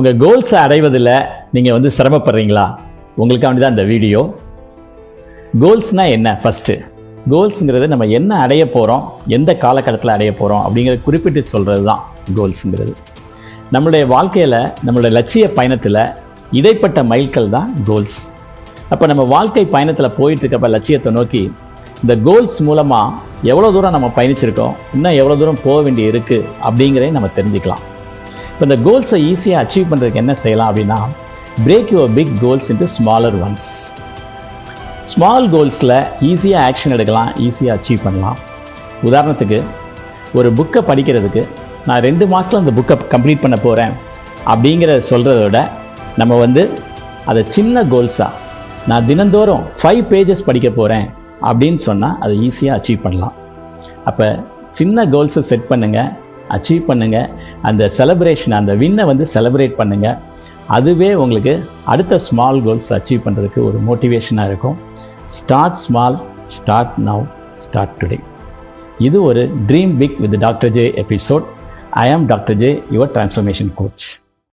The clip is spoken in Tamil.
உங்கள் கோல்ஸை அடைவதில் நீங்கள் வந்து சிரமப்படுறீங்களா? உங்களுக்காண்டி தான் இந்த வீடியோ கோல்ஸ்னால் என்ன ஃபஸ்ட்டு கோல்ஸுங்கிறது நம்ம என்ன அடைய போகிறோம் எந்த காலகட்டத்தில் அடைய போகிறோம் அப்படிங்கிறத குறிப்பிட்டு சொல்கிறது தான் கோல்ஸுங்கிறது நம்மளுடைய வாழ்க்கையில் நம்மளுடைய லட்சிய பயணத்தில் இடைப்பட்ட மைல்கள் தான் கோல்ஸ் அப்போ நம்ம வாழ்க்கை பயணத்தில் போயிட்டுருக்கப்ப லட்சியத்தை நோக்கி இந்த கோல்ஸ் மூலமாக எவ்வளோ தூரம் நம்ம பயணிச்சிருக்கோம்? இன்னும் எவ்வளோ தூரம் போக வேண்டி இருக்குது அப்படிங்கிறதையும் நம்ம தெரிஞ்சுக்கலாம். இப்போ இந்த கோல்ஸை ஈஸியாக அச்சீவ் பண்ணுறதுக்கு என்ன செய்யலாம் அப்படின்னா break your big goals into smaller ones small கோல்ஸில் ஈஸியாக ஆக்ஷன் எடுக்கலாம் ஈஸியாக அச்சீவ் பண்ணலாம். உதாரணத்துக்கு ஒரு புக்கை படிக்கிறதுக்கு நான் ரெண்டு மாதத்தில் அந்த புக்கை கம்ப்ளீட் பண்ண போகிறேன் அப்படிங்கிறத சொல்கிறத விட நம்ம வந்து அதை சின்ன கோல்ஸாக நான் தினந்தோறும் ஃபைவ் பேஜஸ் படிக்க போகிறேன் அப்படின்னு சொன்னால் அதை ஈஸியாக அச்சீவ் பண்ணலாம். அப்போ சின்ன கோல்ஸை செட் பண்ணுங்கள் அச்சீவ் பண்ணுங்கள் அந்த செலப்ரேஷன் அந்த வின்னை வந்து செலப்ரேட் பண்ணுங்கள் அதுவே உங்களுக்கு அடுத்த ஸ்மால் கோல்ஸ் அச்சீவ் பண்ணுறதுக்கு ஒரு மோட்டிவேஷனாக இருக்கும். Start small start now start today இது ஒரு dream big with doctor J episode I am doctor J your transformation coach